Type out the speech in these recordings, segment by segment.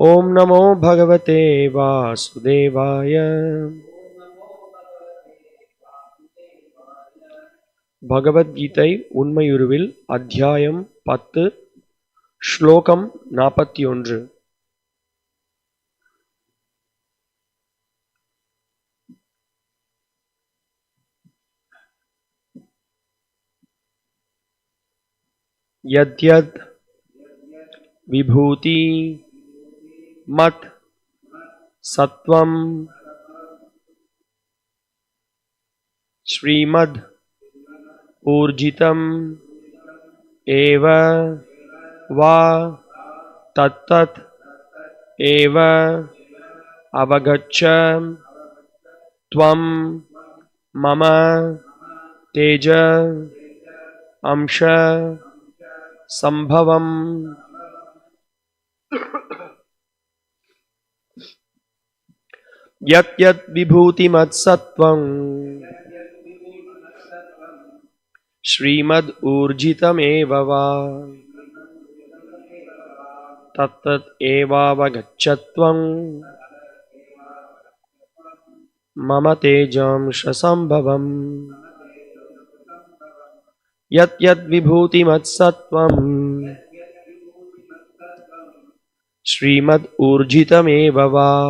ॐ नमो भगवते वासुदेवाय பகவத்கீதை உண்மையுருவில் அத்தியாயம் பத்து ஸ்லோகம் நாற்பத்தி ஒன்று यद्यद् विभूति मत् सत्वं श्रीमद् ऊर्जितम् एव वा तत्तत् एव अवगच्छ त्वं मम तेज अंश सम्भवम् यत् यत् विभूतिमत्सत्त्वम् श्रीमद् ऊर्जितमेव वा। तत्तत् मम तेजांशसम्भवम् यत् यद् विभूतिमत्सत्त्वम् श्रीमद् ऊर्जितमेव वा।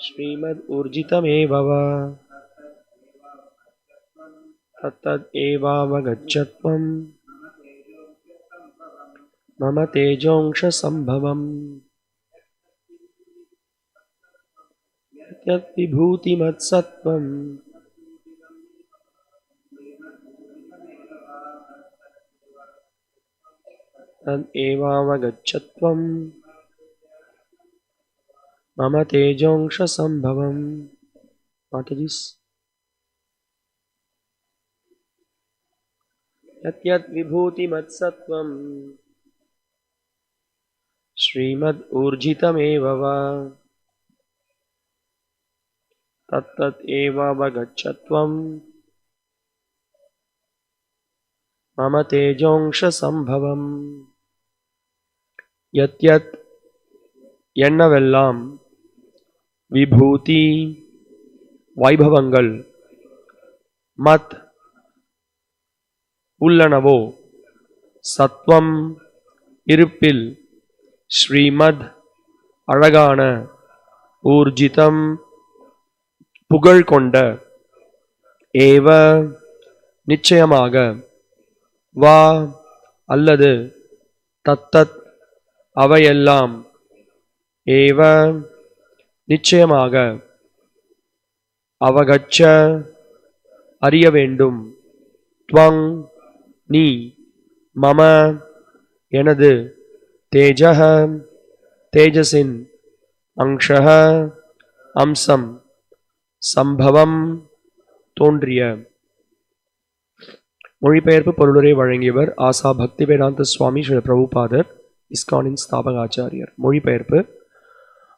श्रीमद् ऊर्जितमेव वा तत्तत् एवावगच्छत्वम् मम तेजोंशसम्भवम्। यद्यद्विभूतिमत्सत्त्वम्। श्रीमद् ऊर्जितमेव वा। तत्तत् एवावगच्छत्वम्। मम तेजोंशसम्भवम् யத்யத் என்னவெல்லாம் விபூதி வைபவங்கள் மத் உள்ளனவோ சத்வம் இருப்பில் ஸ்ரீமத் அழகான ஊர்ஜிதம் புகழ் கொண்ட ஏவ நிச்சயமாக வா அல்லது தத்தத் அவையெல்லாம் ஏவ. நிச்சயமாக அவகச்ச அறிய வேண்டும். துவங் நீ மம எனது தேஜக தேஜஸின் அங்ஷக அம்சம் சம்பவம் தோன்றிய. மொழிபெயர்ப்பு பொருளுரை வழங்கியவர் ஆசா பக்தி வேதாந்த சுவாமி ஸ்ரீ பிரபுபாதர். இஸ்கானின் ஸ்தாபக ஆச்சாரியர் மொழிபெயர்ப்பு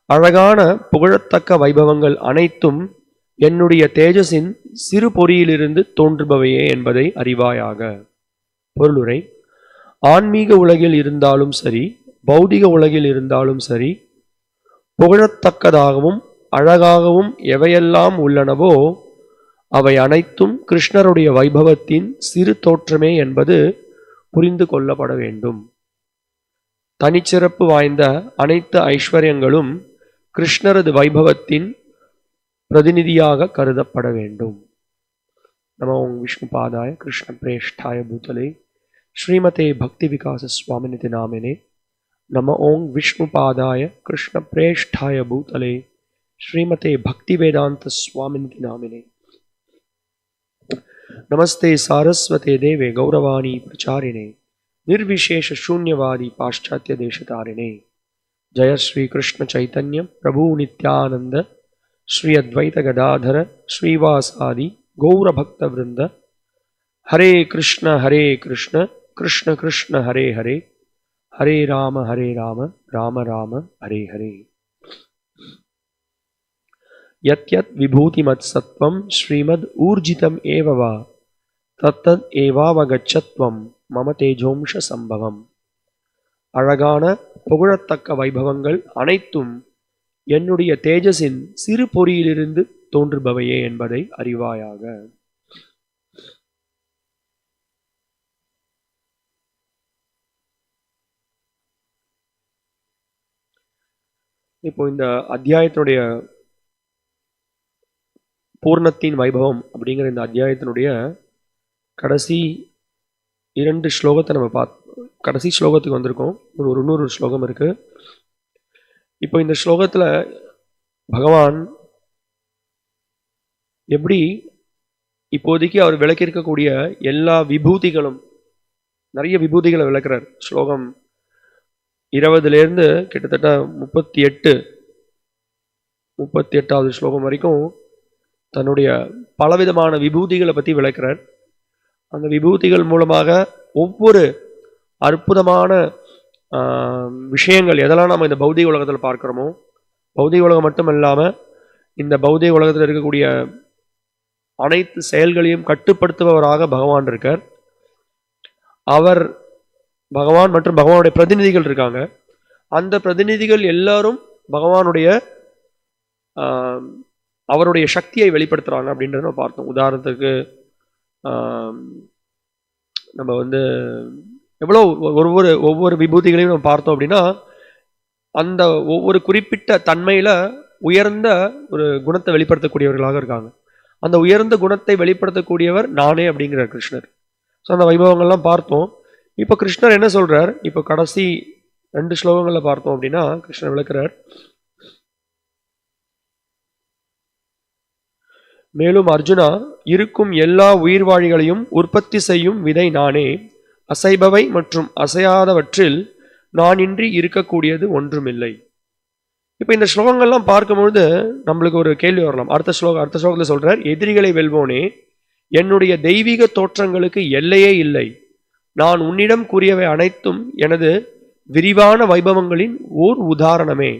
அழகான புகழத்தக்க வைபவங்கள் அனைத்தும் என்னுடைய தேஜஸின் சிறு பொறியிலிருந்து தோன்றுபவையே என்பதை அறிவாயாக. பொருளுரை ஆன்மீக உலகில் இருந்தாலும் சரி பௌதிக உலகில் இருந்தாலும் சரி புகழத்தக்கதாகவும் அழகாகவும் எவையெல்லாம் உள்ளனவோ அவை அனைத்தும் கிருஷ்ணருடைய வைபவத்தின் சிறு தோற்றமே என்பது புரிந்து கொள்ளப்பட வேண்டும். தனிச்சிறப்பு வாய்ந்த அனைத்து ஐஸ்வர்யங்களும் கிருஷ்ணரது வைபவத்தின் பிரதிநிதியாக கருதப்பட வேண்டும் நம ஓம் விஷ்ணு பாதாய கிருஷ்ண பிரேஷ்டாய பூதலே ஸ்ரீமதே பக்தி விகாச சுவாமினிதி நாமினே நம ஓம் விஷ்ணு பாதாய கிருஷ்ண பிரேஷ்டாய பூதலே ஸ்ரீமதே பக்தி வேதாந்த சுவாமினிதி நாமினே नमस्ते सारस्वते देवे गौरवाणी प्रचारिणे निर्विशेष शून्यवादी पाश्चात्य देश तारिणे जय श्री कृष्ण चैतन्य, प्रभु नित्यानंद, श्री अद्वैत गदाधर श्रीवासादि गौरभक्तवृंद हरे कृष्ण हरे कृष्ण कृष्ण कृष्ण, हरे हरे। हरे राम हरे राम राम राम, हरे हरे। यत्यत् विभूतिमत्सत्त्वं श्रीमद् ऊर्जितम् एव वा, तत्तद् एवावगच्छत्वं மம தேஜோம்ச சம்பவம். அழகான புகழத்தக்க வைபவங்கள் அனைத்தும் என்னுடைய தேஜஸின் சிறு பொறியிலிருந்து தோன்றுபவையே என்பதை அறிவாயாக. இப்போ இந்த அத்தியாயத்தினுடைய பூர்ணத்தின் வைபவம் அப்படிங்கிற இந்த அத்தியாயத்தினுடைய கடைசி இரண்டு ஸ்லோகத்தை நம்ம பார்த்து கடைசி ஸ்லோகத்துக்கு வந்திருக்கோம். ஒரு ஒரு இன்னொரு ஸ்லோகம் இருக்கு. இப்போ இந்த ஸ்லோகத்தில் பகவான் எப்படி இப்போதைக்கு அவர் விளக்கியிருக்கக்கூடிய எல்லா விபூதிகளும் நிறைய விபூதிகளை விளக்குறார். ஸ்லோகம் இருபதுலேருந்து கிட்டத்தட்ட முப்பத்தி எட்டு முப்பத்தி எட்டாவது ஸ்லோகம் வரைக்கும் தன்னுடைய பலவிதமான விபூதிகளை பற்றி விளக்குறார். அந்த விபூதிகள் மூலமாக ஒவ்வொரு அற்புதமான விஷயங்கள் எதெல்லாம் நம்ம இந்த பௌதிக உலகத்தில் பார்க்குறோமோ பௌதிக உலகம் மட்டும் இல்லாமல் இந்த பௌதிக உலகத்தில் இருக்கக்கூடிய அனைத்து செயல்களையும் கட்டுப்படுத்துபவராக பகவான் இருக்கார். அவர் பகவான் மற்றும் பகவானுடைய பிரதிநிதிகள் இருக்காங்க. அந்த பிரதிநிதிகள் எல்லாரும் பகவானுடைய அவருடைய சக்தியை வெளிப்படுத்துகிறாங்க அப்படின்றத நம்ம பார்த்தோம். உதாரணத்துக்கு நம்ம வந்து எவ்வளோ ஒவ்வொரு ஒவ்வொரு விபூதிகளையும் நம்ம பார்த்தோம் அப்படின்னா அந்த ஒவ்வொரு குறிப்பிட்ட தன்மையில் உயர்ந்த ஒரு குணத்தை வெளிப்படுத்தக்கூடியவர்களாக இருக்காங்க. அந்த உயர்ந்த குணத்தை வெளிப்படுத்தக்கூடியவர் நானே அப்படிங்கிறார் கிருஷ்ணர். ஸோ அந்த வைபவங்கள்லாம் பார்த்தோம். இப்போ கிருஷ்ணர் என்ன சொல்கிறார் இப்போ கடைசி ரெண்டு ஸ்லோகங்களில் பார்த்தோம் அப்படின்னா கிருஷ்ணர் விளக்குறார். மேலும் அர்ஜுனா இருக்கும் எல்லா உயிர்வாழிகளையும் உற்பத்தி செய்யும் விதை நானே. அசைபவை மற்றும் அசையாதவற்றில் நான் இன்றி இருக்கக்கூடியது ஒன்றுமில்லை. இப்போ இந்த ஸ்லோகங்கள்லாம் பார்க்கும்பொழுது நம்மளுக்கு ஒரு கேள்வி வரலாம். அடுத்த ஸ்லோகம் அடுத்த ஸ்லோகத்தில் சொல்கிறார் எதிரிகளை வெல்வோனே என்னுடைய தெய்வீக தோற்றங்களுக்கு எல்லையே இல்லை. நான் உன்னிடம் கூறியவை அனைத்தும் எனது விரிவான வைபவங்களின் ஓர் உதாரணமே.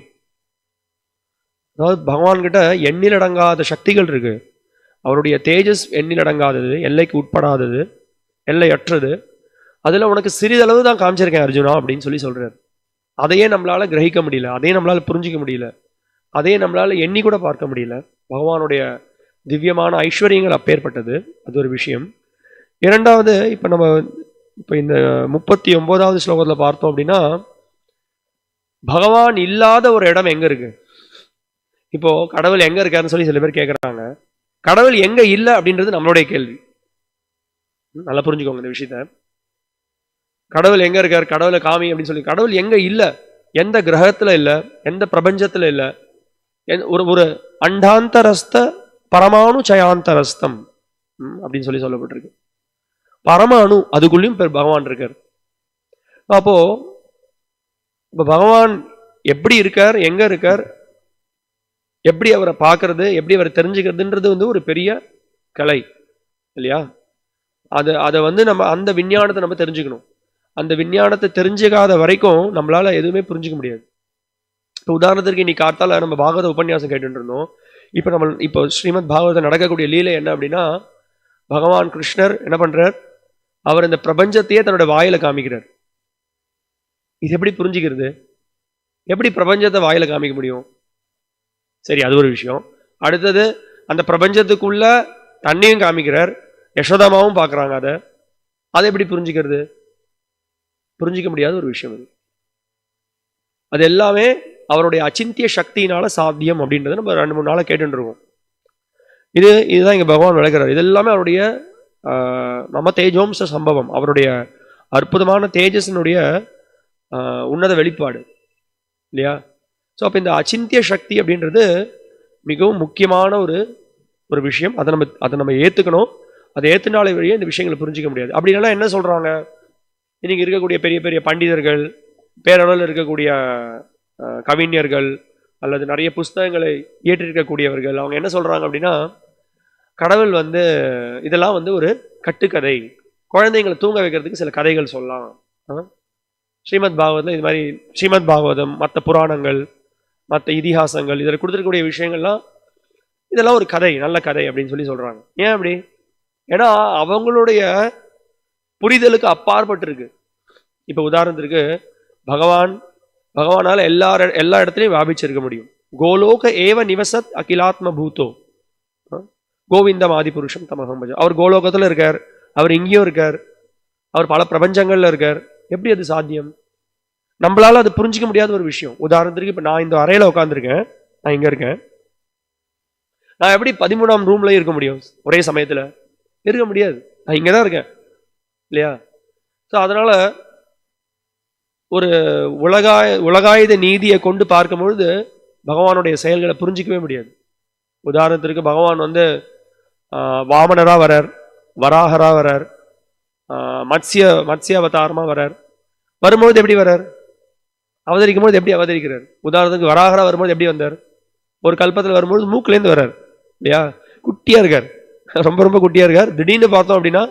அதாவது பகவான்கிட்ட எண்ணிலடங்காத சக்திகள் இருக்குது அவருடைய தேஜஸ் எண்ணிலடங்காதது எல்லைக்கு உட்படாதது எல்லையற்றது. அதில் உனக்கு சிறிதளவு தான் காமிச்சிருக்கேன் அர்ஜுனா அப்படின்னு சொல்லி சொல்கிறார் அதையே நம்மளால் கிரகிக்க முடியல அதையே நம்மளால் புரிஞ்சிக்க முடியல அதையே நம்மளால் எண்ணி கூட பார்க்க முடியல. பகவானுடைய திவ்யமான ஐஸ்வர்யங்கள் அப்பேற்பட்டது அது ஒரு விஷயம். இரண்டாவது இப்போ நம்ம இப்போ இந்த முப்பத்தி ஒம்போதாவது ஸ்லோகத்தில் பார்த்தோம் அப்படின்னா பகவான் இல்லாத ஒரு இடம் எங்கே இருக்குது இப்போது கடவுள் எங்கே இருக்காருன்னு சொல்லி சில பேர் கேட்குறாங்க கடவுள் எங்க இல்லை அப்படின்றது நம்மளுடைய கேள்வி. நல்லா புரிஞ்சுக்கோங்க இந்த விஷயத்த. கடவுள் எங்க இருக்கார்? கடவுளை காமி அப்படின்னு சொல்லி கடவுள் எங்க இல்லை? எந்த கிரகத்துல இல்லை? எந்த பிரபஞ்சத்துல இல்லை? ஒரு ஒரு அண்டாந்தரஸ்த பரமாணு சயாந்தரஸ்தம். ம், அப்படின்னு சொல்லி சொல்லப்பட்டிருக்கு. பரமாணு அதுக்குள்ளேயும் பகவான் இருக்கார். அப்போ இப்போ பகவான் எப்படி இருக்கார்? எங்க இருக்கார்? எப்படி அவரை பார்க்கறது எப்படி அவரை தெரிஞ்சுக்கிறதுன்றது வந்து ஒரு பெரிய கலை இல்லையா? அது அதை வந்து நம்ம அந்த விஞ்ஞானத்தை நம்ம தெரிஞ்சுக்கணும். அந்த விஞ்ஞானத்தை தெரிஞ்சுக்காத வரைக்கும் நம்மளால் எதுவுமே புரிஞ்சுக்க முடியாது. இப்போ உதாரணத்திற்கு இன்னைக்கு காத்தால நம்ம பாகவத உபன்யாசம் கேட்டுட்டு இருந்தோம். இப்போ நம்ம இப்போ ஸ்ரீமத் பாகவதம் நடக்கக்கூடிய லீலை என்ன அப்படின்னா பகவான் கிருஷ்ணர் என்ன பண்ணுறார் அவர் இந்த பிரபஞ்சத்தையே தன்னோட வாயில காமிக்கிறார். இது எப்படி புரிஞ்சுக்கிறது? எப்படி பிரபஞ்சத்தை வாயில காமிக்க முடியும்? சரி அது ஒரு விஷயம். அடுத்தது அந்த பிரபஞ்சத்துக்குள்ள தண்ணியும் காமிக்கிறார் யசோதாமாவும் பார்க்குறாங்க அதை. அதை எப்படி புரிஞ்சுக்கிறது? புரிஞ்சிக்க முடியாத ஒரு விஷயம் அது அது எல்லாமே அவருடைய அச்சிந்திய சக்தியினால சாத்தியம் அப்படின்றத நம்ம ரெண்டு மூணு நாளாக கேட்டுருவோம் இது இதுதான் இங்கே பகவான் விளக்குறார். இது எல்லாமே அவருடைய நம்ம தேஜோம்ச சம்பவம். அவருடைய அற்புதமான தேஜஸினுடைய உன்னத வெளிப்பாடு. இல்லையா? ஸோ அப்போ இந்த அச்சிந்திய சக்தி அப்படின்றது மிகவும் முக்கியமான ஒரு ஒரு விஷயம். அதை நம்ம அதை நம்ம ஏற்றுக்கணும் அதை ஏற்றுனாலே வழியே இந்த விஷயங்களை புரிஞ்சிக்க முடியாது. அப்படின்னா என்ன சொல்கிறாங்க இன்றைக்கி இருக்கக்கூடிய பெரிய பெரிய பண்டிதர்கள் பேரளவில் இருக்கக்கூடிய கவிஞர்கள் அல்லது நிறைய புஸ்தகங்களை இயற்றிருக்கக்கூடியவர்கள் அவங்க என்ன சொல்கிறாங்க அப்படின்னா கடவுள் வந்து இதெல்லாம் வந்து ஒரு கட்டுக்கதை. குழந்தைங்களை தூங்க வைக்கிறதுக்கு சில கதைகள் சொல்லலாம். ஆ? ஸ்ரீமத் பாகவதம் இது மாதிரி ஸ்ரீமத் பாகவதம் மற்ற புராணங்கள் மற்ற இதிகாசங்கள் இதில் கொடுத்துருக்கக்கூடிய விஷயங்கள்லாம் இதெல்லாம் ஒரு கதை நல்ல கதை அப்படின்னு சொல்லி சொல்கிறாங்க ஏன் அப்படி? ஏன்னா அவங்களுடைய புரிதலுக்கு அப்பாற்பட்டுருக்கு. இப்போ உதாரணத்திற்கு பகவான் பகவானால எல்லா எல்லா இடத்துலையும் வியாபிச்சிருக்க முடியும். கோலோக ஏவ நிவசத் அகிலாத்ம பூத்தோ. ஆ? கோவிந்தம் ஆதிபுருஷம் தமகம் பஜம் அவர் கோலோகத்தில் இருக்கார். அவர் இங்கேயும் இருக்கார். அவர் பல பிரபஞ்சங்களில் இருக்கார். எப்படி அது சாத்தியம்? நம்மளால அது புரிஞ்சிக்க முடியாத ஒரு விஷயம். உதாரணத்துக்கு இப்போ நான் இந்த அறையில் உட்காந்துருக்கேன் நான் இங்கே இருக்கேன். நான் எப்படி பதிமூணாம் ரூம்ல இருக்க முடியும்? ஒரே சமயத்தில். இருக்க முடியாது. நான் இங்கே தான் இருக்கேன். இல்லையா? ஸோ அதனால் ஒரு உலகாய உலகாயுத நீதியை கொண்டு பார்க்கும் பொழுது பகவானுடைய செயல்களை புரிஞ்சிக்கவே முடியாது. உதாரணத்திற்கு பகவான் வந்து வாமனராக வரார் வராகராக வரார் ஆஹ், மத்ஸ்ய மத்ஸ்ய வரார். வரும்பொழுது எப்படி வரார்? அவதரிக்கும் போது எப்படி அவதரிக்கிறார்? உதாரணத்துக்கு வராகரா வரும்போது எப்படி வந்தார்? ஒரு கல்பத்தில் வரும்போது மூக்குலேருந்து வர்றார் இல்லையா? குட்டியாக இருக்கார். ரொம்ப ரொம்ப குட்டியாக இருக்கார். திடீர்னு பார்த்தோம் அப்படின்னா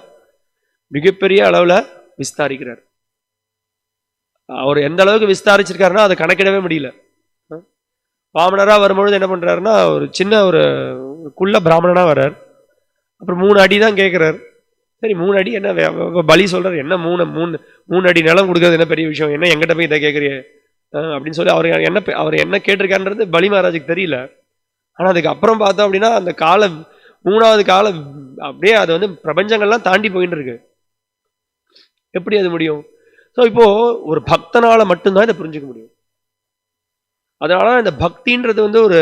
மிகப்பெரிய அளவில் விஸ்தாரிக்கிறார். அவர் எந்த அளவுக்கு விஸ்தாரிச்சிருக்காருன்னா அதை கணக்கிடவே முடியல. பாமனராக வரும்பொழுது என்ன பண்ணுறாருன்னா ஒரு சின்ன ஒரு குள்ள பிராமணனாக வர்றார் அப்புறம் மூணு அடி தான் கேட்குறாரு சரி மூணு அடி என்ன வே- பலி சொல்கிறார் என்ன மூணு மூணு மூணு அடி நிலம் கொடுக்கறது என்ன பெரிய விஷயம்? என்ன எங்கிட்ட போய் இதை கேட்குறிய அப்படின்னு சொல்லி அவர் என்ன அவர் என்ன கேட்டிருக்காருன்றது பலி மகாராஜுக்கு தெரியல. ஆனால் அதுக்கு அப்புறம் பார்த்தோம் அப்படின்னா அந்த கால மூணாவது கால அப்படியே அது வந்து பிரபஞ்சங்கள்லாம் தாண்டி போயின்னு இருக்கு எப்படி அது முடியும்? ஸோ இப்போது ஒரு பக்தனால் மட்டும்தான் இதை புரிஞ்சுக்க முடியும். அதனால இந்த பக்தின்றது வந்து ஒரு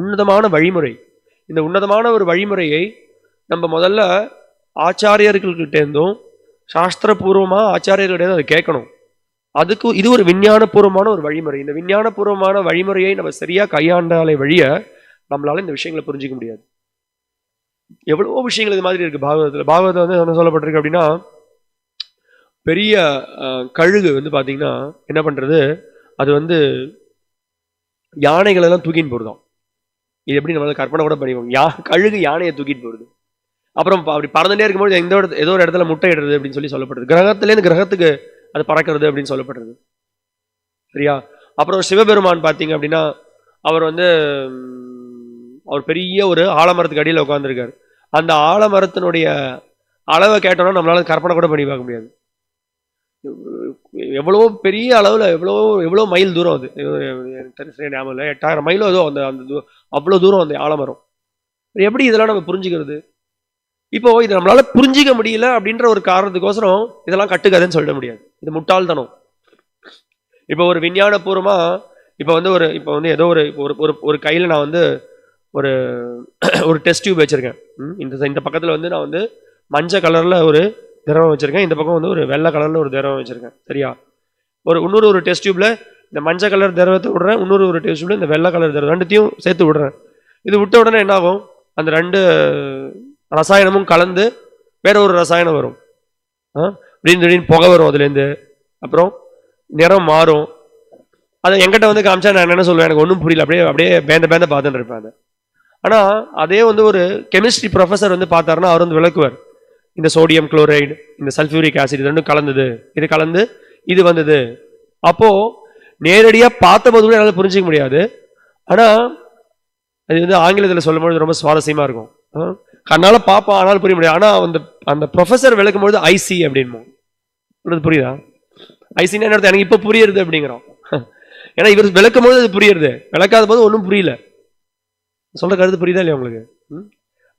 உன்னதமான வழிமுறை. இந்த உன்னதமான ஒரு வழிமுறையை நம்ம முதல்ல ஆச்சாரியர்கள்கிட்டேருந்தும் இருந்தும் சாஸ்திரபூர்வமா அதை கேட்கணும். அதுக்கு இது ஒரு விஞ்ஞானபூர்வமான ஒரு வழிமுறை. இந்த விஞ்ஞானபூர்வமான வழிமுறையை நம்ம சரியா கையாண்டாலே வழிய நம்மளால இந்த விஷயங்களை புரிஞ்சிக்க முடியாது. எவ்வளவோ விஷயங்கள் இது மாதிரி இருக்கு. பாகவதத்துல. பாகவதம் வந்து என்ன சொல்லப்பட்டிருக்கு அப்படின்னா பெரிய கழுகு வந்து பார்த்தீங்கன்னா என்ன பண்றது? அது வந்து யானைகளெல்லாம் தூக்கின்னு போடுதாம் இது எப்படி நம்மளால் கற்பனை கூட பண்ணிப்போம் யா கழுகு யானையை தூக்கிட்டு போடுது அப்புறம் அப்படி பறந்துட்டே இருக்கும்போது எந்த இடத்து ஏதோ ஒரு இடத்துல முட்டையிடுறது அப்படின்னு சொல்லி சொல்லப்படுது. கிரகத்துலேருந்து கிரகத்துக்கு அது பறக்கிறது அப்படின்னு சொல்லப்படுறது. சரியா? அப்புறம் சிவபெருமான் பார்த்தீங்க அப்படின்னா அவர் வந்து அவர் பெரிய ஒரு ஆலமரத்துக்கு அடியில் உட்காந்துருக்காரு அந்த ஆலமரத்தினுடைய அளவை கேட்டோம்னா நம்மளால கற்பனை கூட பண்ணி பார்க்க முடியாது. எவ்வளவோ பெரிய அளவில் எவ்வளோ எவ்வளோ மைல் தூரம் அது. எனக்கு சரியா ஞாபகம் இல்லை. எட்டாயிரம் மைலோ ஏதோ அந்த அந்த அவ்வளோ தூரம் அந்த ஆலமரம். எப்படி இதெல்லாம் நம்ம புரிஞ்சுக்கிறது? இப்போ இது நம்மளால புரிஞ்சிக்க முடியல அப்படின்ற ஒரு காரணத்துக்கோசரம் இதெல்லாம் கட்டுக்காதுன்னு சொல்லிட முடியாது. இது முட்டாள்தனம். இப்போ ஒரு விஞ்ஞானபூர்வமாக இப்போ வந்து ஒரு இப்போ வந்து ஏதோ ஒரு ஒரு ஒரு ஒரு கையில் நான் வந்து ஒரு ஒரு டெஸ்ட் டியூப் வச்சுருக்கேன். இந்த இந்த பக்கத்தில் வந்து நான் வந்து மஞ்சள் கலரில் ஒரு திரவம் வச்சுருக்கேன். இந்த பக்கம் வந்து ஒரு வெள்ளை கலரில் ஒரு திரவம் வச்சுருக்கேன். சரியா? ஒரு இன்னொரு ஒரு டெஸ்ட் டியூப்பில் இந்த மஞ்சள் கலர் திரவத்தை விடுறேன். இன்னொரு ஒரு டெஸ்ட் டியூப்பில் இந்த வெள்ளை கலர் திரவம் ரெண்டுத்தையும் சேர்த்து விடுறேன். இது விட்ட உடனே என்ன ஆகும் அந்த ரெண்டு ரசாயனமும் கலந்து வேற ஒரு ரசாயனம் வரும். ஆ? திடீர்னு புகை வரும் அதுலேருந்து. அப்புறம் நிறம் மாறும். அதை என்கிட்ட வந்து காமிச்சா நான் என்ன சொல்லுவேன் எனக்கு ஒன்றும் புரியல. அப்படியே அப்படியே பேந்த பேந்த பார்த்துட்டு இருப்பேன் அதை. ஆனால் அதே வந்து ஒரு கெமிஸ்ட்ரி ப்ரொஃபஸர் வந்து பார்த்தாருன்னா அவர் வந்து விளக்குவார். இந்த சோடியம் குளோரைடு இந்த சல்ஃபியூரிக் ஆசிட் இது ரெண்டும் கலந்தது. இது கலந்து இது வந்தது. அப்போது நேரடியாக பார்த்தபோது கூட என்னால் புரிஞ்சிக்க முடியாது. ஆனால் அது வந்து ஆங்கிலத்தில் சொல்லும்போது ரொம்ப சுவாரஸ்யமாக இருக்கும். ஆ? கண்ணால் பார்ப்போம் ஆனாலும் புரிய முடியாது. ஆனால் அந்த அந்த ப்ரொஃபஸர் விளக்கும்பொழுது ஐசி அப்படின்போம் உங்களுக்கு புரியுதா? ஐசின்னு என்ன அர்த்தம்? எனக்கு இப்போ புரியுறது அப்படிங்கிறோம். ஏன்னா இவர் விளக்கும் போது அது புரியுறது. விளக்காத போது ஒன்றும் புரியல. சொல்ற கருத்து புரியுதா இல்லையா உங்களுக்கு? ம்?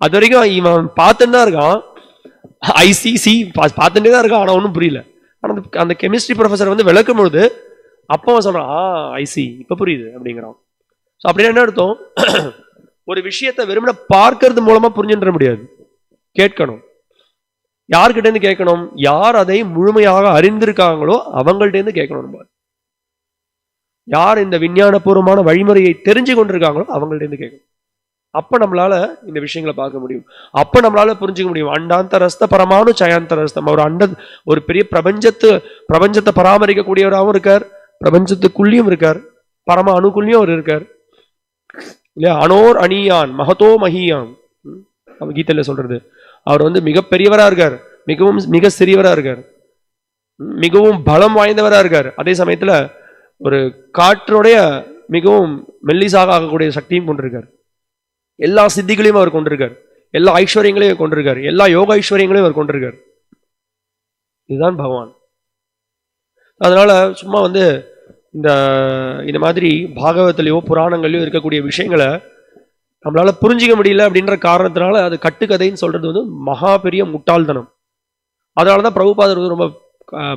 அது வரைக்கும் இவன் பார்த்துட்டு தான் இருக்கான். ஐசிசி பார்த்துட்டே தான் இருக்கான். ஆனால் ஒன்றும் புரியல. ஆனால் அந்த அந்த கெமிஸ்ட்ரி ப்ரொஃபஸர் வந்து விளக்கும் பொழுது அப்போ அவன் சொல்கிறான் ஆ ஐசி இப்போ புரியுது அப்படிங்கிறான். ஸோ அப்படின்னா என்ன அர்த்தம்? ஒரு விஷயத்தை வெறுமனே பார்க்கறது மூலமா புரிஞ்சுன்ற முடியாது. கேட்கணும். யார்கிட்ட இருந்து கேட்கணும்? யார் அதை முழுமையாக அறிந்திருக்காங்களோ அவங்கள்ட்ட இருந்து கேட்கணும் நம்ம. யார் இந்த விஞ்ஞானபூர்வமான வழிமுறையை தெரிஞ்சு கொண்டிருக்காங்களோ அவங்கள்ட்ட இருந்து கேட்கணும். அப்ப நம்மளால இந்த விஷயங்களை பார்க்க முடியும். அப்ப நம்மளால புரிஞ்சுக்க முடியும். அண்டாந்த ரஸ்த பரமானு சயாந்த ரஸ்தம் அவர் அண்ட ஒரு பெரிய பிரபஞ்சத்து பிரபஞ்சத்தை பராமரிக்கக்கூடியவராகவும் இருக்கார். பிரபஞ்சத்துக்குள்ளேயும் இருக்கார். பரம அணுக்குள்ளேயும் அவர் இருக்கார். இல்லையா? அனோர் அணியான் மகதோ மகியான். ம், நம்ம கீதையில அவர் வந்து மிகப்பெரியவராக இருக்கார். மிகவும் மிக சிறியவராக இருக்கார். மிகவும் பலம் வாய்ந்தவராக இருக்கார். அதே சமயத்தில் ஒரு காற்றுடைய மிகவும் மெல்லிசாக ஆகக்கூடிய சக்தியும் கொண்டிருக்கார். எல்லா சித்திகளையும் அவர் கொண்டிருக்கார். எல்லா ஐஸ்வர்யங்களையும் கொண்டிருக்கார். எல்லா யோக ஐஸ்வர்யங்களையும் அவர் கொண்டிருக்கார். இதுதான் பகவான். அதனால சும்மா வந்து இந்த இந்த மாதிரி பாகவத்திலேயோ புராணங்களையோ இருக்கக்கூடிய விஷயங்களை நம்மளால் புரிஞ்சிக்க முடியல அப்படின்ற காரணத்தினால அது கட்டுக்கதைன்னு சொல்கிறது வந்து மகா பெரிய முட்டாள்தனம். அதனால தான் பிரபுபாதர் வந்து ரொம்ப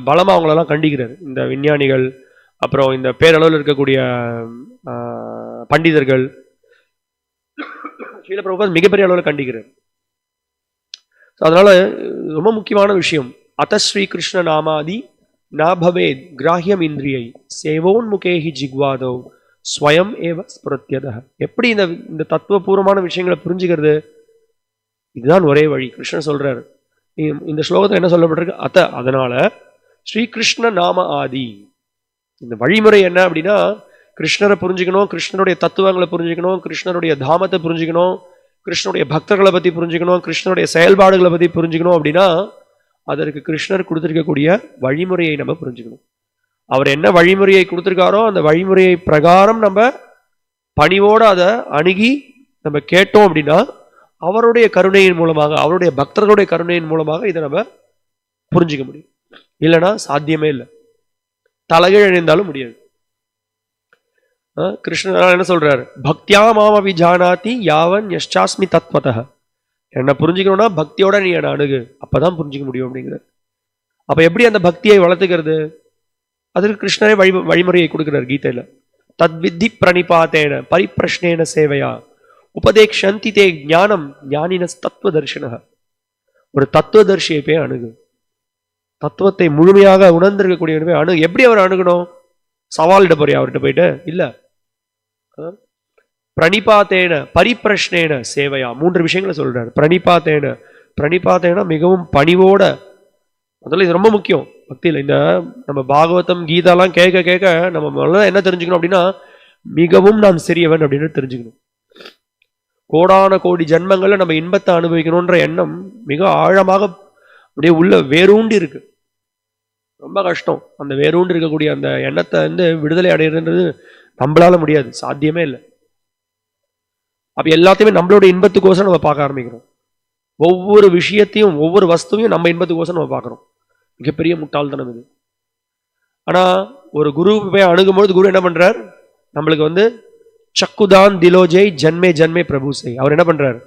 பலமாக அவங்களெல்லாம் கண்டிக்கிறார். இந்த விஞ்ஞானிகள் அப்புறம் இந்த பேரளவில் இருக்கக்கூடிய பண்டிதர்கள் ஸ்ரீல பிரபுபாத் மிகப்பெரிய அளவில் கண்டிக்கிறார். ஸோ அதனால் ரொம்ப முக்கியமான விஷயம். அத ஸ்ரீ கிருஷ்ண நாமாதி நாபவேத் கிராஹ்யம் இந்திரியை சேவோன்முகேஹி ஜிக்வாதோ ஸ்வயம் ஏவ ஸ்புரத்தியத எப்படி இந்த இந்த தத்துவபூர்வமான விஷயங்களை புரிஞ்சுக்கிறது? இதுதான் ஒரே வழி. கிருஷ்ணன் சொல்றாரு. இந்த ஸ்லோகத்தில் என்ன சொல்லப்பட்டிருக்கு? அத்த அதனால ஸ்ரீ கிருஷ்ண நாம ஆதி. இந்த வழிமுறை என்ன அப்படின்னா கிருஷ்ணரை புரிஞ்சுக்கணும் கிருஷ்ணருடைய தத்துவங்களை புரிஞ்சுக்கணும் கிருஷ்ணருடைய தாமத்தை புரிஞ்சுக்கணும் கிருஷ்ணருடைய பக்தர்களை பற்றி புரிஞ்சுக்கணும் கிருஷ்ணருடைய செயல்பாடுகளை பற்றி புரிஞ்சுக்கணும் அப்படின்னா அதற்கு கிருஷ்ணர் கொடுத்துருக்கக்கூடிய வழிமுறையை நம்ம புரிஞ்சுக்கணும். அவர் என்ன வழிமுறையை கொடுத்துருக்காரோ அந்த வழிமுறையை பிரகாரம் நம்ம பணிவோடு அதை அணுகி நம்ம கேட்டோம் அப்படின்னா அவருடைய கருணையின் மூலமாக அவருடைய பக்தர்களுடைய கருணையின் மூலமாக இதை நம்ம புரிஞ்சுக்க முடியும். இல்லைன்னா சாத்தியமே இல்லை. தலைகீழ் இணைந்தாலும் முடியாது. அஹ் கிருஷ்ணர் என்ன சொல்றாரு? பக்தியா மாமவி விஜானாதி யாவன் யஷ்டாஸ்மி தத்வதः என்னை புரிஞ்சுக்கணும்னா பக்தியோட நீ என்னை அணுகு. அப்போ தான் புரிஞ்சுக்க முடியும் அப்படிங்கிறார். அப்போ எப்படி அந்த பக்தியை வளர்த்துக்கிறது? அதற்கு கிருஷ்ணரே வழி வழிமுறையை கொடுக்கிறார் கீதையில். தத்வித்தி பிரணிபாத்தேன பரிப்பிரஷ்னேன சேவையா. உபதேக்ஷந்தி தே ஞானம் ஞானின தத்துவ தரிசன ஒரு தத்துவதர்ஷியை போய் அணுகு. தத்துவத்தை முழுமையாக உணர்ந்திருக்கக்கூடியவனை போய் அணு. எப்படி அவர் அணுகணும்? சவாலிட போறியா அவர்கிட்ட போயிட்டு? இல்லை. பிரணிபாத்தேன பரிப்பிரஷ்னேன சேவையா? மூன்று விஷயங்களை சொல்றாரு. பிரணிபாத்தேன பிரணிபாத்தேனா மிகவும் பணிவோட. முதல்ல இது ரொம்ப முக்கியம். பக்தியில் இந்த நம்ம பாகவதம் கீதாலாம் கேட்க கேட்க நம்ம முதல்ல என்ன தெரிஞ்சுக்கணும் அப்படின்னா மிகவும் நான் சிறியவன் அப்படின்னு தெரிஞ்சுக்கணும். கோடான கோடி ஜென்மங்களில் நம்ம இன்பத்தை அனுபவிக்கணுன்ற எண்ணம் மிக ஆழமாக அப்படியே உள்ள வேரூண்டி இருக்கு. ரொம்ப கஷ்டம். அந்த வேரூண்டி இருக்கக்கூடிய அந்த எண்ணத்தை வந்து விடுதலை அடையிறதுன்றது நம்மளால முடியாது. சாத்தியமே இல்லை. அப்போ எல்லாத்தையுமே நம்மளோட இன்பத்துக்கோசம் நம்ம பார்க்க ஆரம்பிக்கிறோம். ஒவ்வொரு விஷயத்தையும் ஒவ்வொரு வஸ்துவையும் நம்ம இன்பத்துக்கோசம் நம்ம பார்க்குறோம். மிகப்பெரிய முட்டாள்தனம் இது. ஆனால் ஒரு குரு போய் அணுகும்பொழுது குரு என்ன பண்ணுறார் நம்மளுக்கு வந்து சக்குதான் திலோஜெய் ஜன்மே ஜன்மே பிரபுசை. அவர் என்ன பண்ணுறார்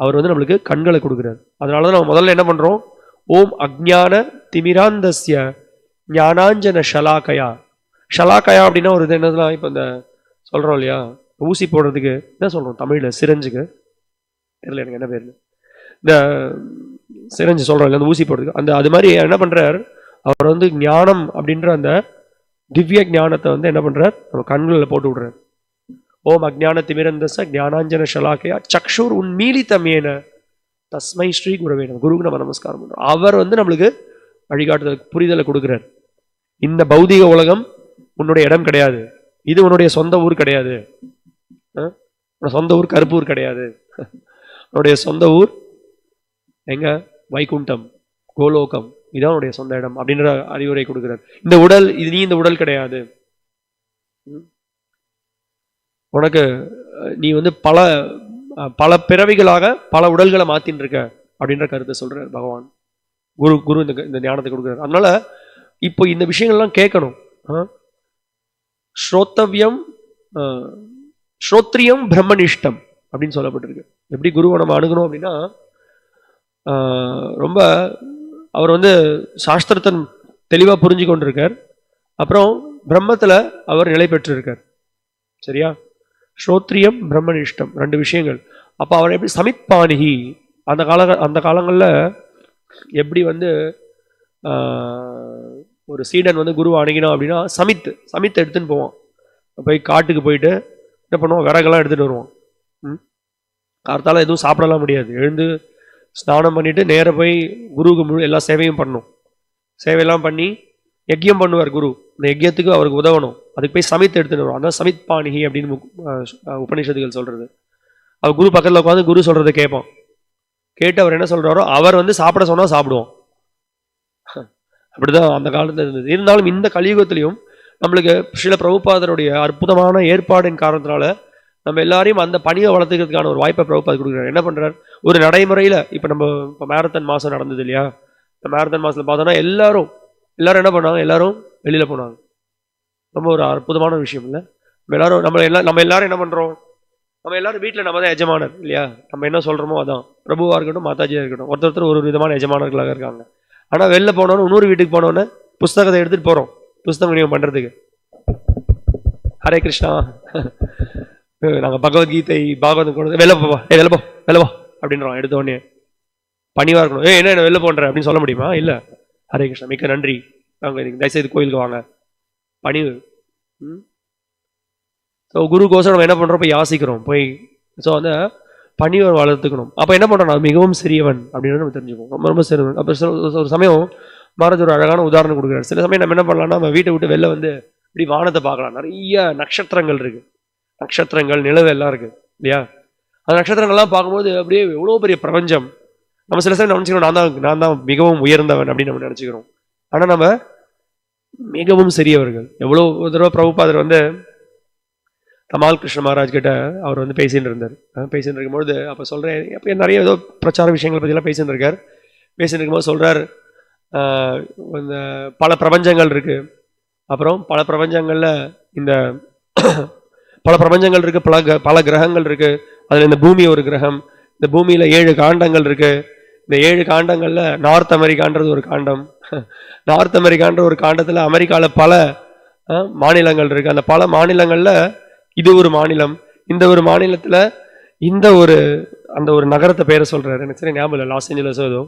அவர் வந்து நம்மளுக்கு கண்களை கொடுக்குறார். அதனால தான் நம்ம முதல்ல என்ன பண்ணுறோம் ஓம் அக்ஞான திமிராந்தஸ்ய ஞானாஞ்சன ஷலாக்கயா ஷலாக்கயா அப்படின்னா ஒரு இது என்னதுலாம் இப்போ இந்த சொல்கிறோம் இல்லையா? ஊசி போடுறதுக்கு என்ன சொல்கிறோம் தமிழில் சிரஞ்சுக்கு. தெரியல எனக்கு என்ன பேர் இந்த சிரஞ்சு சொல்கிறாங்க அந்த ஊசி போடுறதுக்கு. அந்த அது மாதிரி என்ன பண்ணுறார் அவர் வந்து ஞானம் அப்படின்ற அந்த திவ்ய ஞானத்தை வந்து என்ன பண்ணுறார் நம்ம கண்களில் போட்டு விடுறார். ஓம் அஜான திமிரந்தச ஞானாஞ்சன ஷலாக்கையா சக்ஷூர் உன் உன்மீலித்தமேன தஸ்மை ஸ்ரீ குருவே நம. குருக்கு நம்ம நமஸ்காரம் பண்ணுறோம் அவர் வந்து நம்மளுக்கு வழிகாட்டுதல் புரிதலை கொடுக்குறார். இந்த பௌதிக உலகம் உன்னுடைய இடம் கிடையாது. இது உன்னுடைய சொந்த ஊர் கிடையாது. சொந்த ஊர் கருப்பூர் கிடையாது. உன்னுடைய சொந்த ஊர் எங்க? வைகுண்டம் கோலோகம். இதான் உன்னுடைய சொந்த இடம் அப்படின்ற அறிவுரை கொடுக்கிறார். இந்த உடல் இது நீ இந்த உடல் கிடையாது. உனக்கு நீ வந்து பல பல பிறவிகளாக பல உடல்களை மாத்தின்னு இருக்க அப்படின்ற கருத்தை சொல்றார் பகவான். குரு குரு இந்த இந்த ஞானத்தை கொடுக்குறாரு. அதனால இப்போ இந்த விஷயங்கள்லாம் கேட்கணும். ஸ்ரோத்தவியம் ஸ்ரோத்தவ்யம் ஸ்ரோத்ரியம் பிரம்மனிஷ்டம் அப்படின்னு சொல்லப்பட்டிருக்கு. எப்படி குருவை நம்ம அணுகணும் அப்படின்னா ரொம்ப அவர் வந்து சாஸ்திரத்தை தெளிவாக புரிஞ்சு கொண்டிருக்கார். அப்புறம் பிரம்மத்தில் அவர் நிலை பெற்றிருக்கார். சரியா? ஸ்ரோத்ரியம் பிரம்மனிஷ்டம் ரெண்டு விஷயங்கள். அப்போ அவர் எப்படி சமித்பானிகி அந்த கால அந்த காலங்களில் எப்படி வந்து ஒரு சீடன் வந்து குருவை அணுகினான் அப்படின்னா சமித் சமித் எடுத்துன்னு போவான். போய் காட்டுக்கு போயிட்டு என்ன பண்ணுவோம்? விறகெல்லாம் எடுத்துகிட்டு வருவோம். ம்? கார்த்தால எதுவும் சாப்பிடலாம் முடியாது. எழுந்து ஸ்நானம் பண்ணிவிட்டு நேராக போய் குருவுக்கு முழு எல்லா சேவையும் பண்ணணும் சேவையெல்லாம் பண்ணி யஜ்யம் பண்ணுவார் குரு. இந்த யஜ்யத்துக்கு அவருக்கு உதவணும். அதுக்கு போய் சமித் எடுத்துகிட்டு வரும் அதான் சமித் பாணிகி அப்படின்னு உபநிஷத்துகள் சொல்கிறது அவர் குரு பக்கத்தில் உட்காந்து குரு சொல்கிறத கேட்பான். கேட்டு அவர் என்ன சொல்கிறாரோ அவர் வந்து சாப்பிட சொன்னால் சாப்பிடுவோம் அப்படிதான் அந்த காலத்தில் இருந்தது. இருந்தாலும் இந்த கலியுகத்திலையும் நம்மளுக்கு சில பிரபுபாதருடைய அற்புதமான ஏற்பாடின் காரணத்தினால நம்ம எல்லாரையும் அந்த பணியை வளர்த்துக்கிறதுக்கான ஒரு வாய்ப்பை பிரபுபாத் கொடுக்குறாரு. என்ன பண்ணுறாரு ஒரு நடைமுறையில் இப்போ நம்ம இப்போ மேரத்தான் மாதம் நடந்தது இல்லையா? இந்த மேரத்தான் மாதத்தில் பார்த்தோன்னா எல்லாரும் எல்லாரும் என்ன பண்ணாங்க? எல்லாரும் வெளியில் போனாங்க. ரொம்ப ஒரு அற்புதமான விஷயம் இல்லை? நம்ம எல்லாரும் நம்ம எல்லா நம்ம எல்லாரும் என்ன பண்ணுறோம் நம்ம எல்லாரும் வீட்டில் நம்ம தான் எஜமானர் இல்லையா? நம்ம என்ன சொல்கிறோமோ அதான். பிரபுவாக இருக்கட்டும் மாதாஜியாக இருக்கட்டும் ஒருத்தர் ஒருத்தர் ஒரு விதமான எஜமானர்களாக இருக்காங்க. ஆனால் வெளில போனோன்னு இன்னொரு வீட்டுக்கு போனோன்னு புஸ்தகத்தை எடுத்துகிட்டு போகிறோம் புஸ்தகம் விநியோகம் பண்ணுறதுக்கு ஹரே கிருஷ்ணா. நாங்கள் பகவத்கீதை பாகவதம் கொண்டு வெளில போவா ஏ வெளில போ வெளில போ அப்படின்றோம். எடுத்த உடனே பணிவா இருக்கணும். ஏ என்ன வெளில போன்ற? அப்படின்னு சொல்ல முடியுமா? இல்லை. ஹரே கிருஷ்ணா மிக்க நன்றி. நாங்கள் இன்னைக்கு தயவுசெய்து கோயிலுக்கு வாங்க. பணிவு. ஸோ குரு கோசம் நம்ம என்ன பண்ணுறோம் போய் யாசிக்கிறோம். போய் ஸோ அந்த பணிவர் வளர்த்துக்கணும். அப்போ என்ன பண்ணுறோம் அது மிகவும் சிறியவன் அப்படின்னு நம்ம தெரிஞ்சுக்கணும் ரொம்ப ரொம்ப சிறியவன். அப்போ ஒரு சமயம் மகாராஜ் ஒரு அழகான உதாரணம் கொடுக்குறாரு. சில சமயம் நம்ம என்ன பண்ணலாம்னா நம்ம வீட்டை விட்டு வெளில வந்து இப்படி வானத்தை பார்க்கலாம். நிறைய நட்சத்திரங்கள் இருக்கு. நட்சத்திரங்கள் நிலவு எல்லாம் இருக்கு இல்லையா? அந்த நட்சத்திரங்கள்லாம் பார்க்கும்போது அப்படியே எவ்வளோ பெரிய பிரபஞ்சம். நம்ம சில சமயம் நினச்சிக்கிறோம் நான் தான் நான் தான் மிகவும் உயர்ந்தவன் அப்படின்னு நம்ம நினச்சிக்கிறோம். ஆனால் நம்ம மிகவும் சிறியவர்கள். எவ்வளோ ஒரு தடவை பிரபுபாதர் வந்து தமால் கிருஷ்ண மகாராஜ் கிட்ட அவர் வந்து பேசிட்டு இருந்தார். அஹ் பேசிட்டு இருக்கும்பொழுது அப்போ சொல்கிறேன் அப்போ நிறைய ஏதோ பிரச்சார விஷயங்களை பற்றிலாம் பேசிட்டு இருக்கார். பேசிட்டு இருக்கும்போது சொல்கிறார் இந்த பல பிரபஞ்சங்கள் இருக்குது அப்புறம் பல பிரபஞ்சங்களில் இந்த பல பிரபஞ்சங்கள் இருக்குது பல க பல கிரகங்கள் இருக்குது அதில் இந்த பூமி ஒரு கிரகம் இந்த பூமியில் ஏழு காண்டங்கள் இருக்குது இந்த ஏழு காண்டங்களில் நார்த் அமெரிக்கான்றது ஒரு காண்டம். நார்த் அமெரிக்கான்ற ஒரு காண்டத்தில் அமெரிக்காவில் பல மாநிலங்கள் இருக்குது அந்த பல மாநிலங்களில் இது ஒரு மாநிலம். இந்த ஒரு மாநிலத்தில் இந்த ஒரு அந்த ஒரு நகரத்தை பேரை சொல்றாரு. எனக்கு சரி ஞாபகம் இல்லை. லாஸ் ஏஞ்சலஸ் ஏதோ.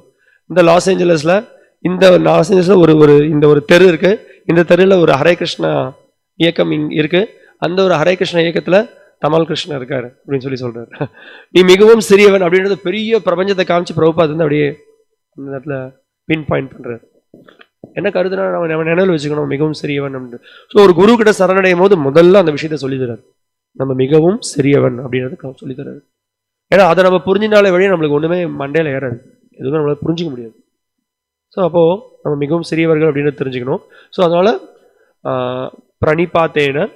இந்த லாஸ் ஏஞ்சலஸில் இந்த லாஸ் ஒரு ஒரு இந்த ஒரு தெரு இருக்கு. இந்த தெருல ஒரு ஹரே கிருஷ்ணா இயக்கம் இங் இருக்கு. அந்த ஒரு ஹரே கிருஷ்ணா இயக்கத்தில் தமால் கிருஷ்ணன் இருக்காரு அப்படின்னு சொல்லி சொல்றாரு. நீ மிகவும் சிறியவன் அப்படின்றது பெரிய பிரபஞ்சத்தை காமிச்சு பிரபுபாத் வந்து அப்படியே அந்த இடத்துல பின் பாயிண்ட் பண்றாரு. என்ன கருதுனா நம்ம நம்ம நினைவில் வச்சுக்கணும் மிகவும் சிறியவன் அப்படின்னு. ஸோ ஒரு குரு கிட்ட சரணடையும் போது முதல்ல அந்த விஷயத்த சொல்லி தர்றாரு நம்ம மிகவும் சிறியவன் அப்படின்றது சொல்லி தர்றாரு ஏன்னா அதை நம்ம புரிஞ்சினாலே வழியே நம்மளுக்கு ஒன்றுமே மண்டையில் ஏறாது. எதுவுமே நம்மளால புரிஞ்சிக்க முடியாது. ஸோ அப்போது நம்ம மிகவும் சிறியவர்கள் அப்படின்னு தெரிஞ்சுக்கணும். ஸோ அதனால் பிரணிபாத்தேன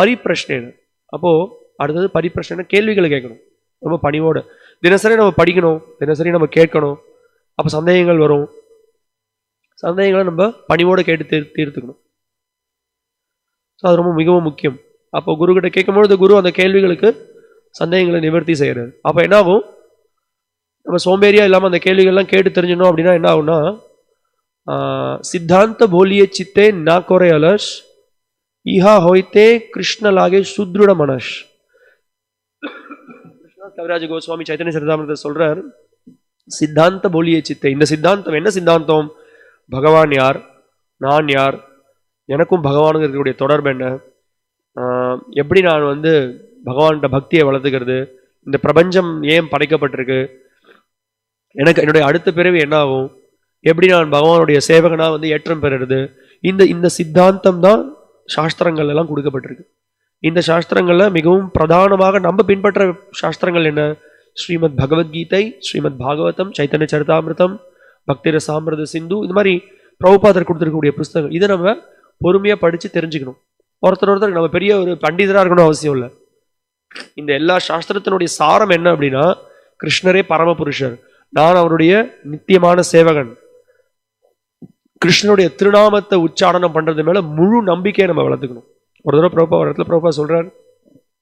பரிப்பிரஷ்னேன. அப்போது அடுத்தது பரிப்பிரஷ்ன கேள்விகளை கேட்கணும். ரொம்ப பணிவோடு. தினசரி நம்ம படிக்கணும். தினசரி நம்ம கேட்கணும். அப்போ சந்தேகங்கள் வரும். சந்தேகங்களை நம்ம பணிவோடு கேட்டு தீர் தீர்த்துக்கணும். ஸோ அது ரொம்ப மிகவும் முக்கியம். அப்போ குருக்கிட்ட கேட்கும்பொழுது குரு அந்த கேள்விகளுக்கு சந்தேகங்களை நிவர்த்தி செய்கிறார் அப்போ என்னாகும்? நம்ம சோம்பேறியா இல்லாமல் அந்த கேள்விகள்லாம் கேட்டு தெரிஞ்சிடணும் அப்படின்னா என்ன ஆகும்னா ஆஹ், சித்தாந்த போலியே சித்தே நா கொரை அலஸ் இஹா ஹோய்த்தே கிருஷ்ண லாகே சுத்ருட மனஷ் கவிராஜ கோஸ்வாமி சைத்தன்ய சரிதாமிரத்தை சொல்றார் சித்தாந்த போலிய சித்தை இந்த சித்தாந்தம் என்ன சித்தாந்தம் பகவான் யார் நான் யார் எனக்கும் பகவானுக்கு இருக்கக்கூடிய தொடர்பு என்ன எப்படி நான் வந்து பகவான்கிட்ட பக்தியை வளர்த்துக்கிறது இந்த பிரபஞ்சம் ஏன் படைக்கப்பட்டிருக்கு எனக்கு என்னுடைய அடுத்த பிறவி என்ன ஆகும் எப்படி நான் பகவானுடைய சேவகனாக வந்து ஏற்றம் பெறுறது? இந்த இந்த சித்தாந்தம் தான் சாஸ்திரங்கள் எல்லாம் கொடுக்கப்பட்டிருக்கு. இந்த சாஸ்திரங்களில் மிகவும் பிரதானமாக நம்ம பின்பற்ற சாஸ்திரங்கள் என்ன? ஸ்ரீமத் பகவத்கீதை ஸ்ரீமத் பாகவதம் சைத்தன்ய சரிதாமிர்தம் பக்திர சாமிரத சிந்து இந்த மாதிரி பிரபுபாதர் கொடுத்துருக்கக்கூடிய புஸ்தகம். இதை நம்ம பொறுமையாக படித்து தெரிஞ்சுக்கணும். ஒருத்தர் ஒருத்தர் நம்ம பெரிய ஒரு பண்டிதராக இருக்கணும் அவசியம் இல்லை. இந்த எல்லா சாஸ்திரத்தினுடைய சாரம் என்ன அப்படின்னா கிருஷ்ணரே பரமபுருஷர். நான் அவருடைய நித்தியமான சேவகன். கிருஷ்ணனுடைய திருநாமத்தை உச்சாரணம் பண்ணுறது மேலே முழு நம்பிக்கையை நம்ம வளர்த்துக்கணும். ஒரு தடவை பிரபா ஒரு இடத்துல பிரபா சொல்கிறார்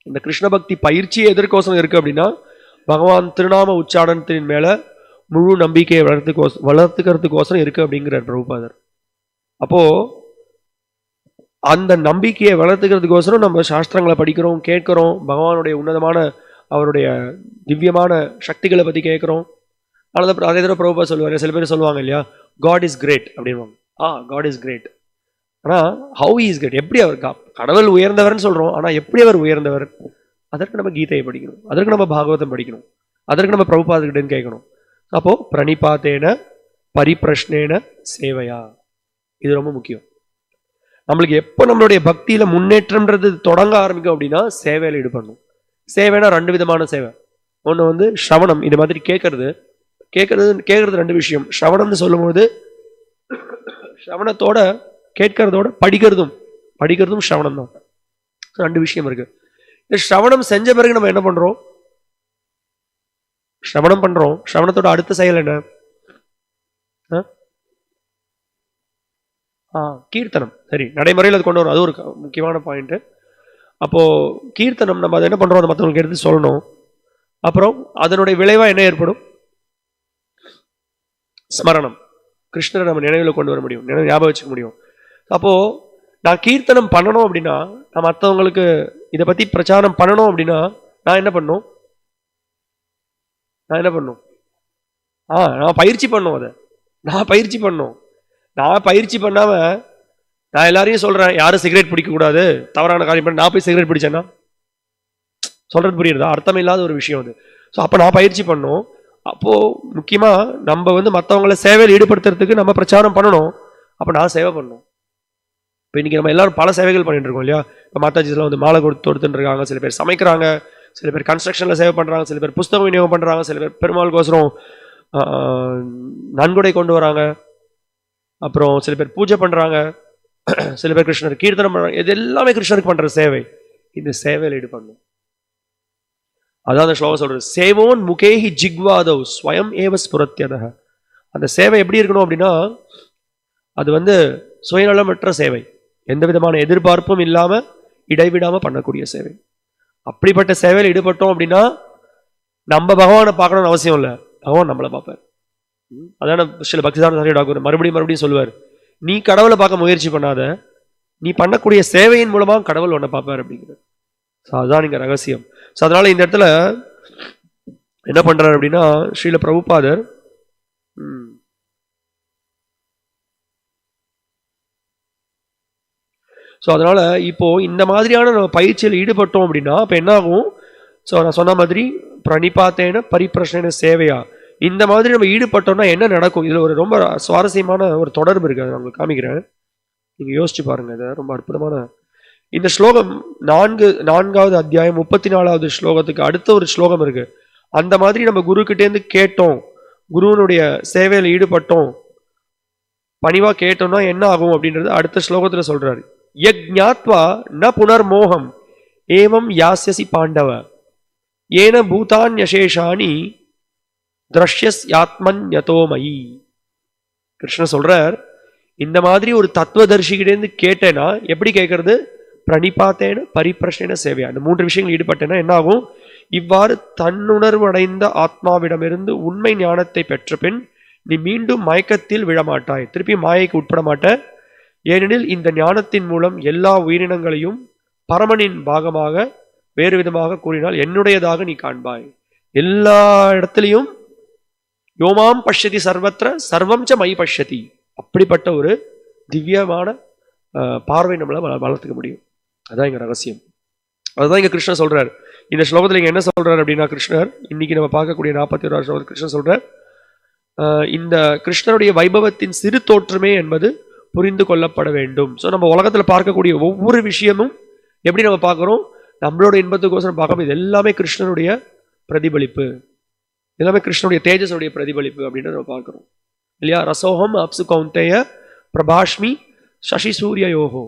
இந்த கிருஷ்ண பக்தி பயிற்சியே எதற்கோசம் இருக்குது அப்படின்னா பகவான் திருநாம உச்சாரணத்தின் மேலே முழு நம்பிக்கையை வளர்த்துக்கோச வளர்த்துக்கிறதுக்கோசரம் இருக்குது அப்படிங்கிறார் பிரபுபாதர். அப்போ அந்த நம்பிக்கையை வளர்த்துக்கிறதுக்கோசரம் நம்ம சாஸ்திரங்களை படிக்கிறோம் கேட்குறோம் பகவானுடைய உன்னதமான அவருடைய திவ்யமான சக்திகளை பற்றி கேட்குறோம். அதனால் அதே தடவை பிரபுபா சொல்லுவார் சில பேர் சொல்லுவாங்க இல்லையா காட் இஸ் கிரேட் அப்படின்வாங்க ஆ காட் இஸ் கிரேட் ஆனால் ஹவு இஸ் கிரேட் எப்படி அவர் கா- கடவுள் உயர்ந்தவர்னு சொல்கிறோம் ஆனால் எப்படி அவர் உயர்ந்தவர்? அதற்கு நம்ம கீதையை படிக்கணும். அதற்கு நம்ம பாகவதம் படிக்கணும். அதற்கு நம்ம பிரபுபாதுகிட்டேன்னு கேட்கணும். அப்போது பிரணிபாத்தேன பரிப்பிரஷ்னேன சேவையா? இது ரொம்ப முக்கியம். நம்மளுக்கு எப்போ நம்மளுடைய பக்தியில் முன்னேற்றம்ன்றது தொடங்க ஆரம்பிக்கும் அப்படின்னா சேவையில் ஈடுபடணும். சேவைனா ரெண்டு விதமான சேவை. ஒன்று வந்து ஸ்ரவணம் இது மாதிரி கேட்கறது கேட்கறது கேட்கறது ரெண்டு விஷயம். ஸ்ரவணம்னு சொல்லும்போது ஸ்ரவணத்தோட கேட்கறதோட படிக்கிறதும் படிக்கிறதும் ஸ்ரவணம் தான் ரெண்டு விஷயம் இருக்கு. இந்த ஸ்ரவணம் செஞ்ச பிறகு நம்ம என்ன பண்றோம்? ஸ்ரவணம் பண்றோம். ஸ்ரவணத்தோட அடுத்த செயல் என்ன? ஆ? ஆ கீர்த்தனம். சரி நடைமுறையில் அது கொண்டு வரும். அது ஒரு க- முக்கியமான பாயிண்ட் அப்போ கீர்த்தனம் நம்ம அதை என்ன பண்றோம்? அதை மற்றவங்களுக்கு எடுத்து சொல்லணும். அப்புறம் அதனுடைய விளைவா என்ன ஏற்படும்? ஸ்மரணம். கிருஷ்ணரை நம்ம நினைவில் கொண்டு வர முடியும். நினைவு ஞாபகம் வச்சுக்க முடியும். அப்போது நான் கீர்த்தனம் பண்ணணும் அப்படின்னா நான் மற்றவங்களுக்கு இதை பற்றி பிரச்சாரம் பண்ணணும் அப்படின்னா நான் என்ன பண்ணும்? நான் என்ன பண்ணும்? ஆ நான் பயிற்சி பண்ணும் அதை. நான் பயிற்சி பண்ணும். நான் பயிற்சி பண்ணாமல் நான் எல்லாரையும் சொல்கிறேன் யாரும் சிகரெட் பிடிக்கக்கூடாது. தவறான காரியம் பண்ண நான் போய் சிகரெட் பிடிச்சேன்னா? சொல்கிறது புரியுறதா? அர்த்தம் இல்லாத ஒரு விஷயம் அது. ஸோ அப்போ நான் பயிற்சி பண்ணோம். அப்போது முக்கியமாக நம்ம வந்து மற்றவங்கள சேவையில் ஈடுபடுத்துறதுக்கு நம்ம பிரச்சாரம் பண்ணணும். அப்போ நான் சேவை பண்ணணும். இப்போ இன்றைக்கி நம்ம எல்லாரும் பல சேவைகள் பண்ணிட்டு இருக்கோம் இல்லையா? இப்போ மாதாஜிஸ்லாம் வந்து மாலை கொடுத்து கொடுத்துட்டுருக்காங்க சில பேர் சமைக்கிறாங்க. சில பேர் கன்ஸ்ட்ரக்ஷனில் சேவை பண்ணுறாங்க சில பேர் புஸ்தகம் விநியோகம் பண்ணுறாங்க சில பேர் பெருமாளுக்கோசரம் நன்கொடை கொண்டு வராங்க. அப்புறம் சில பேர் பூஜை பண்ணுறாங்க சில பேர் கிருஷ்ணர் கீர்த்தனம் பண்ணுறாங்க இது எல்லாமே கிருஷ்ணருக்கு பண்ணுற சேவை. இந்த சேவையில் ஈடுபடணும். அதான் அந்த ஸ்லோகம் சொல்றது சேவோன் முகேஹி ஜிக்வாதவ் ஸ்வயம் ஏவ ஸ்புரத்தியதக அந்த சேவை எப்படி இருக்கணும் அப்படின்னா அது வந்து சுயநலமற்ற சேவை. எந்த விதமான எதிர்பார்ப்பும் இல்லாமல் இடைவிடாமல் பண்ணக்கூடிய சேவை. அப்படிப்பட்ட சேவையில் ஈடுபட்டோம் அப்படின்னா நம்ம பகவானை பார்க்கணும்னு அவசியம் இல்லை. பகவான் நம்மளை பார்ப்பார். அதான சில பக்திதான சாரி டாக்டர் மறுபடியும் மறுபடியும் சொல்லுவார். நீ கடவுளை பார்க்க முயற்சி பண்ணாத. நீ பண்ணக்கூடிய சேவையின் மூலமாக கடவுள் உன்னை பார்ப்பார் அப்படிங்கிறது ஸோ அதுதான் இங்கே ரகசியம். ஸோ அதனால் இந்த இடத்துல என்ன பண்ணுறாரு அப்படின்னா ஸ்ரீல பிரபுபாதர் ம், ஸோ அதனால் இப்போது இந்த மாதிரியான நம்ம பயிற்சியில் ஈடுபட்டோம் அப்படின்னா அப்போ என்ன ஆகும் ஸோ நான் சொன்ன மாதிரி பிரணிபாத்தேன பரிப்பிரசன சேவையா? இந்த மாதிரி நம்ம ஈடுபட்டோம்னா என்ன நடக்கும்? இதில் ஒரு ரொம்ப சுவாரஸ்யமான ஒரு தொடர்பு இருக்குது அதை நான் உங்களுக்கு காமிக்கிறேன். நீங்கள் யோசிச்சு பாருங்கள் இதை ரொம்ப அற்புதமான இந்த ஸ்லோகம் நான்கு நான்காவது அத்தியாயம் முப்பத்தி நாலாவது ஸ்லோகத்துக்கு அடுத்த ஒரு ஸ்லோகம் இருக்கு. அந்த மாதிரி நம்ம குரு கிட்டேருந்து கேட்டோம். குருவனுடைய சேவையில் ஈடுபட்டோம். பணிவாக கேட்டோம்னா என்ன ஆகும் அப்படின்றது அடுத்த ஸ்லோகத்தில் சொல்றாரு. யஜ்ஞாத்வா ந புனர்மோகம் ஏவம் யாசியசி பாண்டவ ஏன பூதான்யசேஷானி திரஷ்யஸ் யாத்மன் யதோமயி. கிருஷ்ணன் சொல்றார் இந்த மாதிரி ஒரு தத்துவதர்ஷிகிட்டேருந்து கேட்டேன்னா எப்படி கேட்கறது? பிரணிபாத்தேன பரிப்பிரஷேன சேவை அந்த மூன்று விஷயங்கள் ஈடுபட்டேன்னா என்ன ஆகும் இவ்வாறு தன்னுணர்வு அடைந்த ஆத்மாவிடமிருந்து உண்மை ஞானத்தை பெற்ற பின் நீ மீண்டும் மயக்கத்தில் விழமாட்டாய். திருப்பி மாயைக்கு உட்பட மாட்ட ஏனெனில் இந்த ஞானத்தின் மூலம் எல்லா உயிரினங்களையும் பரமனின் பாகமாக வேறு விதமாக கூறினால் என்னுடையதாக நீ காண்பாய். எல்லா இடத்துலையும் யோமாம் பஷ்யதி சர்வத்திர சர்வம் ச மை பஷ்யதி. அப்படிப்பட்ட ஒரு திவ்யமான பார்வை நம்மளை வள- வளர்த்துக்க முடியும். அதான் இங்கே ரகசியம். அதுதான் இங்கே கிருஷ்ணர் சொல்கிறார் இந்த ஸ்லோகத்தில் இங்கே என்ன சொல்கிறார் அப்படின்னா கிருஷ்ணர் இன்னைக்கு நம்ம பார்க்கக்கூடிய நாற்பத்தி ஒரு ஸ்லோகத்தில் கிருஷ்ணர் சொல்கிறார் இந்த கிருஷ்ணருடைய வைபவத்தின் சிறு தோற்றமே என்பது புரிந்து கொள்ளப்பட வேண்டும். ஸோ நம்ம உலகத்தில் பார்க்கக்கூடிய ஒவ்வொரு விஷயமும் எப்படி நம்ம பார்க்குறோம்? நம்மளோட இன்பத்துக்கோசரம் பார்க்காம இது எல்லாமே கிருஷ்ணனுடைய பிரதிபலிப்பு. எல்லாமே கிருஷ்ணனுடைய தேஜஸுடைய பிரதிபலிப்பு அப்படின்னு நம்ம பார்க்குறோம். இல்லையா? ரசோகம் அப்சு கௌந்தேய பிரபாஷ்மி சசி சூரிய யோகோ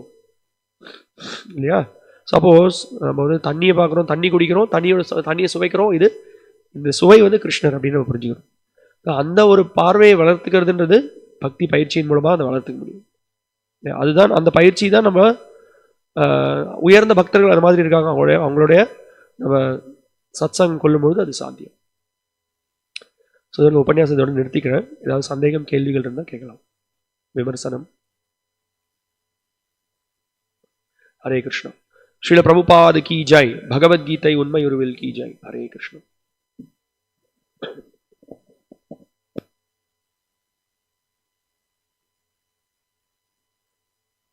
இல்லையா? சப்போஸ் நம்ம வந்து தண்ணியை பார்க்குறோம் தண்ணி குடிக்கிறோம் தண்ணியோட தண்ணியை சுவைக்கிறோம். இது இந்த சுவை வந்து கிருஷ்ணர் அப்படின்னு நம்ம புரிஞ்சுக்கிறோம் அந்த ஒரு பார்வையை வளர்த்துக்கிறதுன்றது பக்தி பயிற்சியின் மூலமாக அதை வளர்த்துக்க முடியும். இல்லையா? அதுதான் அந்த பயிற்சி தான் நம்ம உயர்ந்த பக்தர்கள் அது மாதிரி இருக்காங்க. அவங்களுடைய அவங்களுடைய நம்ம சத்சங்கம் கொள்ளும்பொழுது அது சாத்தியம். ஸோ இதில் உபன்யாசத்தோட நிறுத்திக்கிறேன். ஏதாவது சந்தேகம் கேள்விகள் இருந்தால் கேட்கலாம். விமர்சனம். ஹரே கிருஷ்ணா ஸ்ரீல பிரபுபாத் கி ஜெய் பகவத்கீதை உண்மை உருவில் கி ஜெய் ஹரே கிருஷ்ணா